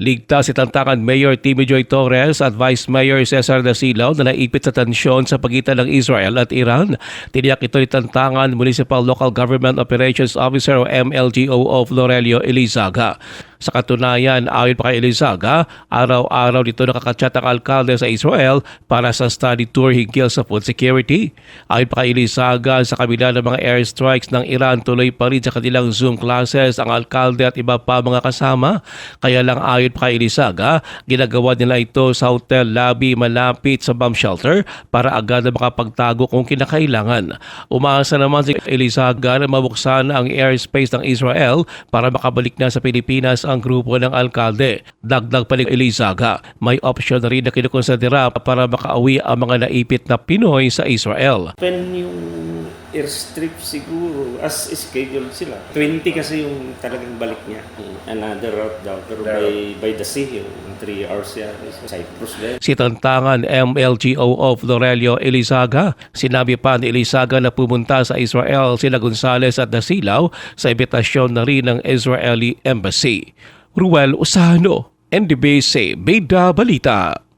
Ligtas si Tantangan Mayor Timmy Joy Torres at Vice Mayor Cesar Dasilaw na naipit sa tensyon sa pagitan ng Israel at Iran. Tiniyak ito ni Tantangan Municipal Local Government Operations Officer o MLGO of Lorelio Elizaga. Sa katunayan, ayon pa kay Elizaga, araw-araw dito nakakachat ang alkalde sa Israel para sa study tour hinggil sa food security. Ayon pa kay Elizaga, sa kabila ng mga airstrikes ng Iran, tuloy pa rin sa kanilang Zoom classes ang alkalde at iba pa mga kasama. Kaya lang ayon pa kay Elizaga, ginagawa nila ito sa hotel lobby malapit sa bomb shelter para agad na makapagtago kung kinakailangan. Umaasa naman si Elizaga na mabuksan ang airspace ng Israel para makabalik na sa Pilipinas ang grupo ng alkalde. Dagdag pa ni Elizaga, may option na rin na kinukonsidera para makauwi ang mga naipit na Pinoy sa Israel. Open yung airstrip siguro as scheduled sila. 20 kasi yung talagang balik niya. Another route daw. Pero by, by the sea, yung 3 hours yan. Cyprus din. Si Tantangan MLGO of Lorelio Elizaga. Sinabi pa ni Elizaga na pumunta sa Israel sila Gonzales at Dasilaw sa imbitasyon na rin ng Israeli Embassy. Ruel Usano, NDBC, Beda Balita.